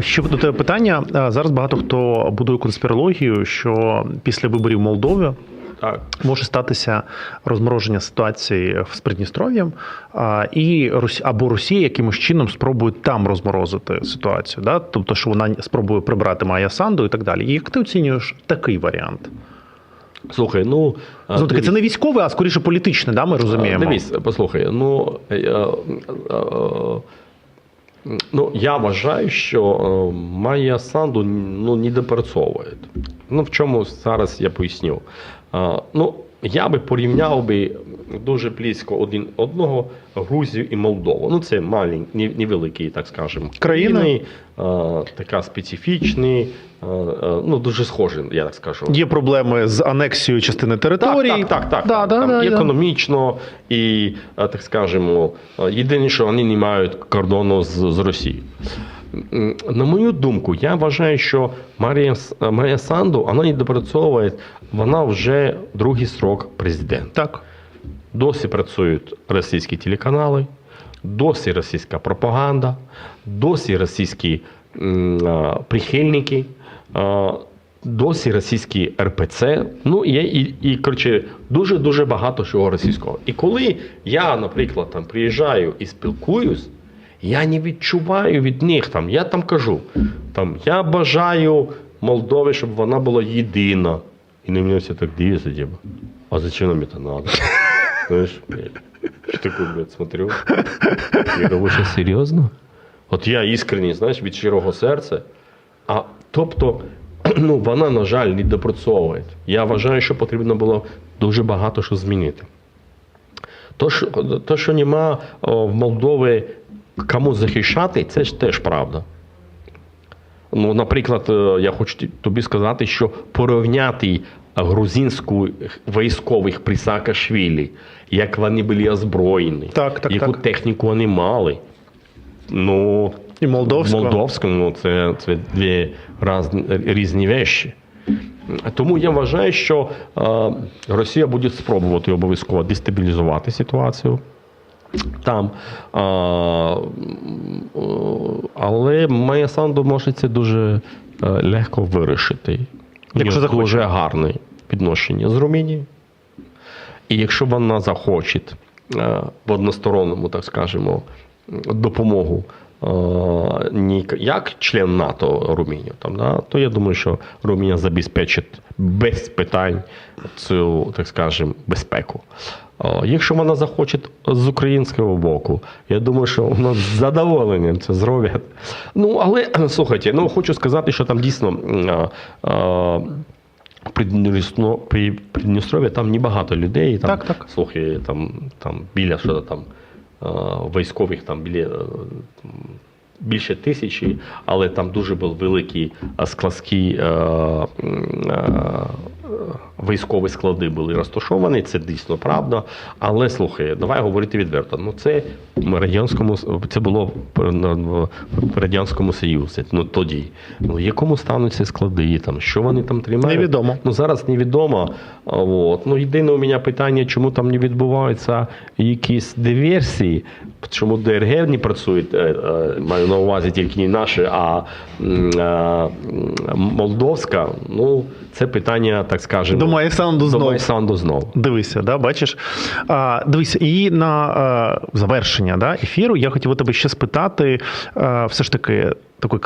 Ще до тебе питання. Зараз багато хто будує конспірологію, що після виборів Молдови Так. може статися розмороження ситуації з Придністров'ям, і або Росія якимось чином спробує там розморозити ситуацію. Да? Тобто, що вона спробує прибрати Майя Санду і так далі. І як ти оцінюєш такий варіант? Слухай, ну. Знову таки, це не військовий, а скоріше політичний, да, ми розуміємо. Дивись, послухай, ну. Ну, я вважаю, що е, Майя Санду ну, не допрацьовує. Ну, в чому зараз я поясню. Е, Ну, я би порівняв би дуже близько один одного Грузію і Молдову. Ну, це малень, нев- невеликі, так скажемо, Країни. така специфічні, ну, дуже схожі, я так скажу. Є проблеми з анексією частини території. Так, так, так, так. Да, да, там да, да. економічно, і, так скажемо, єдине, що вони не мають кордону з, з Росією. На мою думку, я вважаю, що Марія, Майя Санду вона не допрацьовує, вона вже другий срок президент. Так. Досі працюють російські телеканали, досі російська пропаганда, досі російські прихильники, досі російські РПЦ. Ну і, і, і коротше, дуже дуже багато чого російського. І коли я, наприклад, там приїжджаю і спілкуюсь, я не відчуваю від них там. Я там кажу, там я бажаю Молдові, щоб вона була єдина. І на мене все так дивиться, типа, а зачем нам это надо? Знаешь, блядь, что такое, блядь, смотрю. Я говорю, що серйозно? От я іскренній, знаєш, від щирого серця. А тобто, ну, вона, на жаль, не допрацьовує. Я вважаю, що потрібно було дуже багато що змінити. То, що, то, що нема о, в Молдові кому захищати, це ж теж правда. Ну, наприклад, е, я хочу тобі сказати, що порівняти грузинську військових при Саакашвілі, як вони були озброєні, Так, так, яку так. техніку вони мали. Ну, І молдовська. Молдовська, ну це, це дві разні, різні речі. Тому я вважаю, що е, Росія буде спробувати обов'язково дестабілізувати ситуацію там. А, але Майя Санду може це дуже е, легко вирішити. Якщо захоче. дуже гарне відношення з Румунією. І якщо вона захоче е, в односторонному, так скажемо, допомогу е, не як член НАТО Румунію, там, да, то я думаю, що Румунія забезпечить без питань цю, так скажемо, безпеку. Е, Якщо вона захоче з українського боку, я думаю, що вона з задоволенням це зробить. Ну, але слухайте, ну хочу сказати, що там дійсно. е, е, при Придністров'я там небагато людей. Там, Так, так. Слухай, там, там біля що там військових там біля, більше тисячі, але там дуже був великі е, військові склади були розташовані, це дійсно правда. Але слухай, давай говорити відверто. Ну це в радянському це було в радянському Союзі. Ну тоді. Ну в якому стану ці склади, там що вони там тримають? Невідомо. Ну зараз невідомо. От. Ну, єдине у мене питання, чому там не відбуваються якісь диверсії, чому ДРГ не працюють, е, е, маю на увазі тільки не наші, а е, молдовська. Ну, це питання, так скажемо. До Майя знову. До знов. Майя Санду. Дивися, да, бачиш. А, дивися, і на а, завершення да, ефіру я хотів у тебе ще спитати, а, все ж таки, такий